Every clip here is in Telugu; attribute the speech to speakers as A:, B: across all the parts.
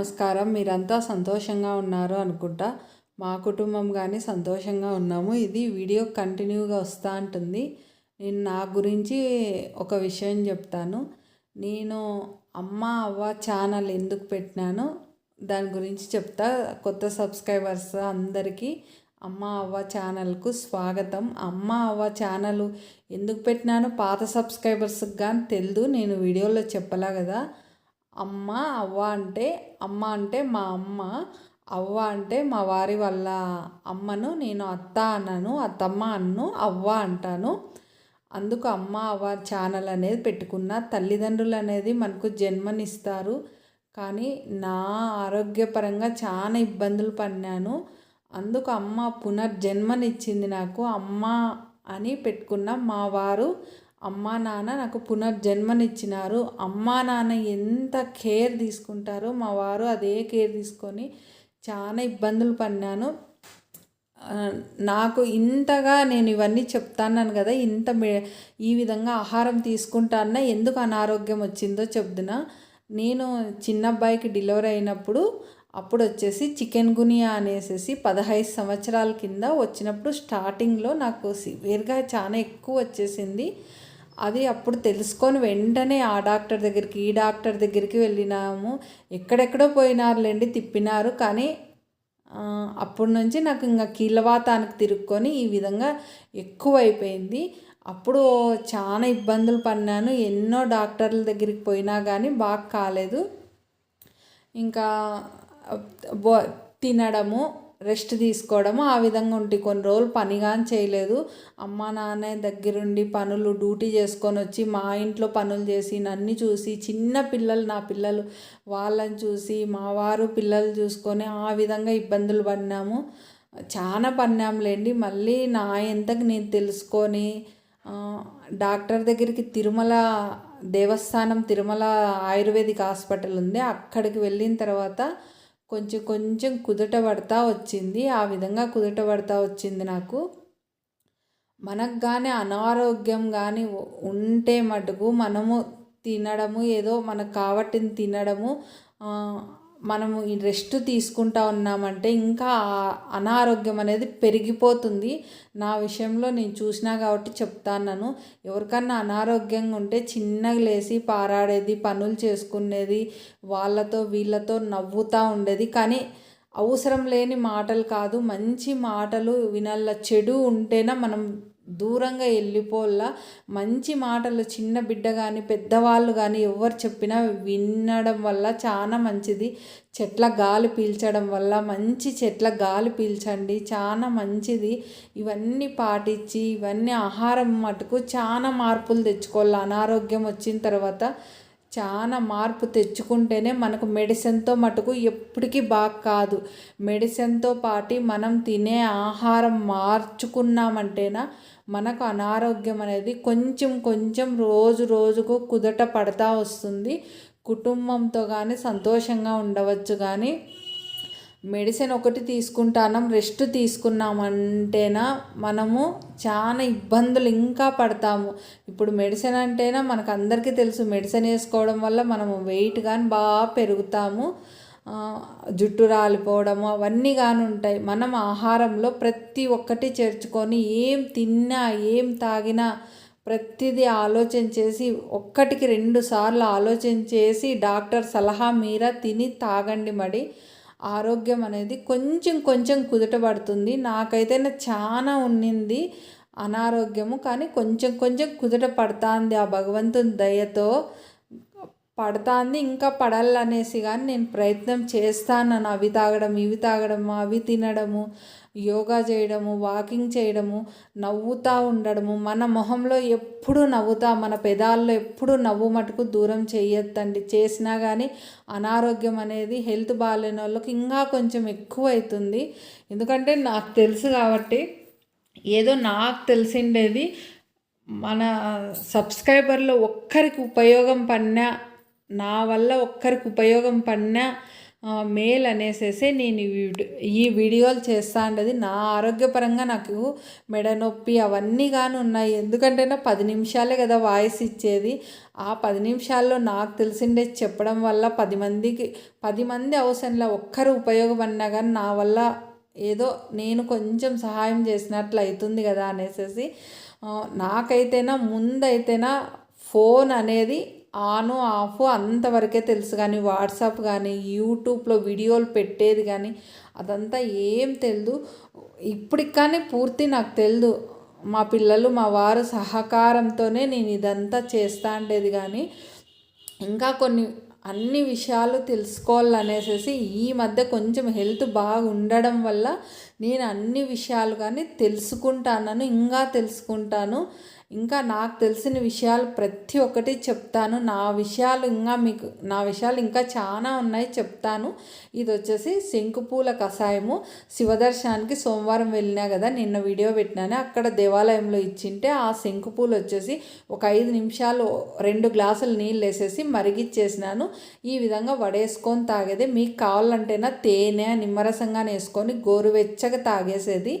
A: నమస్కారం. మీరంతా సంతోషంగా ఉన్నారు అనుకుంటా. మా కుటుంబం కానీ సంతోషంగా ఉన్నాము. ఇది వీడియో కంటిన్యూగా వస్తూ ఉంటుంది నేను నా గురించి ఒక విషయం చెప్తాను. నేను అమ్మ అవ్వ ఛానల్ ఎందుకు పెట్టినాను దాని గురించి చెప్తా. కొత్త సబ్స్క్రైబర్స్ అందరికీ అమ్మ అవ్వ ఛానల్కు స్వాగతం. అమ్మ అవ్వ ఛానల్ ఎందుకు పెట్టినాను పాత సబ్స్క్రైబర్స్కి కానీ తెలియదు నేను వీడియోలో చెప్పలా కదా. అమ్మ అవ్వ అంటే అమ్మ అంటే మా అమ్మ అవ్వ అంటే మా వారి వాళ్ళ అమ్మను నేను అత్త అన్నాను అత్తమ్మ అన్ను అవ్వ అంటాను. అందుకు అమ్మ అవ్వ ఛానల్ అనేది పెట్టుకున్న తల్లిదండ్రులు అనేది మనకు జన్మనిస్తారు. కానీ నా ఆరోగ్యపరంగా చాలా ఇబ్బందులు పడినాను. అందుకు అమ్మ పునర్జన్మనిచ్చింది నాకు. అమ్మ అని పెట్టుకున్న మా వారు అమ్మా నాన్న నాకు పునర్జన్మనిచ్చినారు. అమ్మా నాన్న ఎంత కేర్ తీసుకుంటారో మా వారు అదే కేర్ తీసుకొని చాలా ఇబ్బందులు పడినాను. నాకు ఇంతగా నేను ఇవన్నీ చెప్తాన్నాను కదా ఇంత ఈ విధంగా ఆహారం తీసుకుంటానా ఎందుకు అనారోగ్యం వచ్చిందో చెప్తున్నా నేను చిన్న అబ్బాయికి డెలివరీ అయినప్పుడు అప్పుడు వచ్చేసి చికెన్ గునియా అనేసి పదహైదు సంవత్సరాల కింద వచ్చినప్పుడు స్టార్టింగ్లో నాకు సివియర్గా చాలా ఎక్కువ వచ్చేసింది. అది అప్పుడు తెలుసుకొని వెంటనే ఆ డాక్టర్ దగ్గరికి ఈ డాక్టర్ దగ్గరికి వెళ్ళినాము. ఎక్కడెక్కడో పోయినారులేండి తిప్పినారు. కానీ అప్పటి నుంచి నాకు ఇంకా కీళ్ళవాతానికి తిరుక్కొని ఈ విధంగా ఎక్కువైపోయింది. అప్పుడు చాలా ఇబ్బందులు పడినాను. ఎన్నో డాక్టర్ల దగ్గరికి పోయినా కానీ బాగా కాలేదు. ఇంకా తినడము రెస్ట్ తీసుకోవడము. ఆ విధంగా ఉంటే కొన్ని రోజులు పని కానీ చేయలేదు. అమ్మ నాన్న దగ్గరుండి పనులు డ్యూటీ చేసుకొని వచ్చి మా ఇంట్లో పనులు చేసి నన్ను చూసి చిన్న పిల్లలు నా పిల్లలు వాళ్ళని చూసి మా వారు పిల్లలు చూసుకొని ఆ విధంగా ఇబ్బందులు పడినాము. చాలా పడినాంలేండి మళ్ళీ నా ఎంతకు నేను తెలుసుకొని డాక్టర్ దగ్గరికి తిరుమల దేవస్థానం తిరుమల ఆయుర్వేదిక్ హాస్పిటల్ ఉంది. అక్కడికి వెళ్ళిన తర్వాత కొంచెం కొంచెం కుదుట పడతా వచ్చింది. ఆ విధంగా కుదుట పడతా వచ్చింది నాకు. మనకు కానీ అనారోగ్యం కానీ ఉంటే మటుకు మనము తినడము ఏదో మనకు కావట్టింది తినడము మనము ఈ రెస్ట్ తీసుకుంటా ఉన్నామంటే ఇంకా అనారోగ్యం అనేది పెరిగిపోతుంది. నా విషయంలో నేను చూసినా కాబట్టి చెప్తాను ఎవరికన్నా అనారోగ్యంగా ఉంటే చిన్నగా లేచి పారాడేది పనులు చేసుకునేది వాళ్ళతో వీళ్ళతో నవ్వుతూ ఉండేది. కానీ అవసరం లేని మాటలు కాదు. మంచి మాటలు వినాల చెడు ఉంటేనే మనం దూరంగా వెళ్ళిపోల్లా. మంచి మాటలు చిన్న బిడ్డ కానీ పెద్దవాళ్ళు కానీ ఎవరు చెప్పినా వినడం వల్ల చాలా మంచిది. చెట్ల గాలి పీల్చడం వల్ల మంచి చెట్ల గాలి పీల్చండి. చాలా మంచిది. ఇవన్నీ పాటించి ఇవన్నీ ఆహారం మటుకు చాలా మార్పులు తెచ్చుకోవాలి అనారోగ్యం వచ్చిన తర్వాత చాలా మార్పు తెచ్చుకుంటేనే మనకు మెడిసిన్తో మటుకు ఎప్పటికీ బాగా కాదు. మెడిసిన్తో పాటు మనం తినే ఆహారం మార్చుకున్నామంటేనా మనకు అనారోగ్యం అనేది కొంచెం కొంచెం రోజు రోజుకు కుదట పడతా వస్తుంది. కుటుంబంతో కానీ సంతోషంగా ఉండవచ్చు కానీ మెడిసిన్ ఒకటి తీసుకుంటానం రెస్ట్ తీసుకున్నామంటేనా మనము చాలా ఇబ్బందులు ఇంకా పడతాము. ఇప్పుడు మెడిసిన్ అంటేనా మనకు అందరికీ తెలుసు మెడిసిన్ వేసుకోవడం వల్ల మనము వెయిట్ కానీ బాగా పెరుగుతాము. జుట్టు రాలిపోవడము అవన్నీ కానీ ఉంటాయి. మనం ఆహారంలో ప్రతి ఒక్కటి చేర్చుకొని ఏం తిన్నా ఏం తాగినా ప్రతిదీ ఆలోచన చేసి ఒక్కటికి రెండు సార్లు ఆలోచన చేసి డాక్టర్ సలహా మీర తిని తాగండి మడి. ఆరోగ్యం అనేది కొంచెం కొంచెం కుదుటపడుతుంది. నాకైతే చాలా ఉన్నింది అనారోగ్యము కానీ కొంచెం కొంచెం కుదుట పడుతుంది ఆ భగవంతుని దయతో. పడతాంది ఇంకా పడాలనేసి కానీ నేను ప్రయత్నం చేస్తాను. అవి తాగడం ఇవి తాగడము అవి తినడము యోగా చేయడము వాకింగ్ చేయడము నవ్వుతూ ఉండడము. మన మొహంలో ఎప్పుడు నవ్వుతా మన పెదాల్లో ఎప్పుడు నవ్వు మటుకు దూరం చేయొద్దండి. చేసినా కానీ అనారోగ్యం అనేది హెల్త్ బాగాలేని వాళ్ళకి ఇంకా కొంచెం ఎక్కువ అవుతుంది ఎందుకంటే నాకు తెలుసు కాబట్టి ఏదో నాకు తెలిసిండేది మన సబ్స్క్రైబర్లో ఒక్కరికి ఉపయోగం పడినా నా వల్ల ఒక్కరికి ఉపయోగం పడినా మేల్ అనేసేసి నేను ఈ వీడియోలు చేస్తా ఉండేది నా ఆరోగ్యపరంగా నాకు మెడ నొప్పి అవన్నీ కానీ ఉన్నాయి. ఎందుకంటే నా పది నిమిషాలే కదా వాయిస్ ఇచ్చేది. ఆ పది నిమిషాల్లో నాకు తెలిసిండే చెప్పడం వల్ల పది మందికి పది మంది అవసరంలో ఒక్కరు ఉపయోగపడినా కానీ నా వల్ల ఏదో నేను కొంచెం సహాయం చేసినట్లు అవుతుంది కదా అనేసి నాకైతేనా ముందైతేనా ఫోన్ అనేది ఆను ఆఫ్ అంతవరకే తెలుసు కానీ వాట్సాప్ కానీ యూట్యూబ్లో వీడియోలు పెట్టేది కానీ అదంతా ఏం తెలియదు ఇప్పటికి కానీ పూర్తి నాకు తెలియదు మా పిల్లలు మా వారు సహకారంతోనే నేను ఇదంతా చేస్తా ఉండేది కానీ ఇంకా కొన్ని అన్ని విషయాలు తెలుసుకోవాలనేసి ఈ మధ్య కొంచెం హెల్త్ బాగా ఉండడం వల్ల నేను అన్ని విషయాలు కానీ తెలుసుకుంటాను ఇంకా తెలుసుకుంటాను. ఇంకా నాకు తెలిసిన విషయాలు ప్రతి ఒక్కటి చెప్తాను. నా విషయాలు ఇంకా మీకు నా విషయాలు ఇంకా చాలా ఉన్నాయి చెప్తాను. ఇది వచ్చేసి శంకుపూల కషాయము. శివదర్శనానికి సోమవారం వెళ్ళినా కదా నిన్న వీడియో పెట్టినాను అక్కడ దేవాలయంలో ఇచ్చింటే ఆ శంకుపూలు వచ్చేసి ఒక ఐదు నిమిషాలు రెండు గ్లాసులు నీళ్ళు వేసేసి మరిగిచ్చేసినాను. ఈ విధంగా వడేసుకొని తాగేది. మీకు కావాలంటేనా తేనె నిమ్మరసంగా వేసుకొని గోరువెచ్చగా తాగేసేది.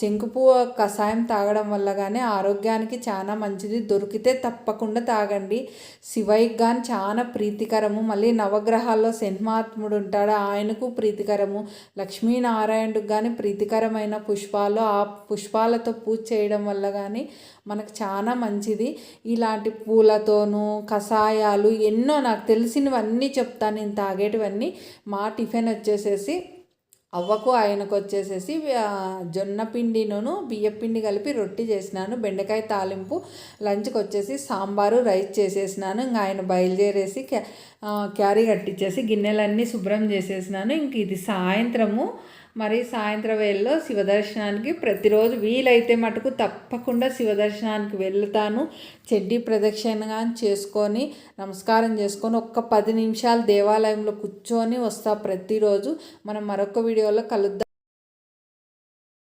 A: శంకుపూ కషాయం తాగడం వల్ల కానీ ఆరోగ్యానికి చాలా మంచిది. దొరికితే తప్పకుండా తాగండి. శివయ్యకి కానీ చాలా ప్రీతికరము. మళ్ళీ నవగ్రహాల్లో సింహాత్ముడు ఉంటాడు? ఆయనకు ప్రీతికరము. లక్ష్మీనారాయణుడికి కానీ ప్రీతికరమైన పుష్పాలు ఆ పుష్పాలతో పూజ చేయడం వల్ల కానీ మనకు చాలా మంచిది. ఇలాంటి పూలతోనూ కషాయాలు ఎన్నో నాకు తెలిసినవన్నీ చెప్తాను నేను తాగేటివన్నీ మా టిఫిన్ వచ్చేసేసి అవ్వకు ఆయనకు వచ్చేసేసి జొన్న పిండిను బియ్యపిండి కలిపి రొట్టి చేసినాను. బెండకాయ తాలింపు లంచ్కి వచ్చేసి సాంబారు రైస్ చేసేసినాను. ఇంకా ఆయన బయలుదేరేసి క్యా క్యారీ కట్టించేసి గిన్నెలన్నీ శుభ్రం చేసేసినాను. ఇంక ఇది సాయంత్రము. మరి సాయంత్రం వేళలో శివదర్శనానికి ప్రతిరోజు వీలైతే మటుకు తప్పకుండా శివదర్శనానికి వెళ్తాను. చెడ్డి ప్రదక్షిణగా చేసుకొని నమస్కారం చేసుకొని ఒక్క పది నిమిషాలు దేవాలయంలో కూర్చొని వస్తా ప్రతిరోజు. మనం మరొక వీడియోలో కలుద్దాం.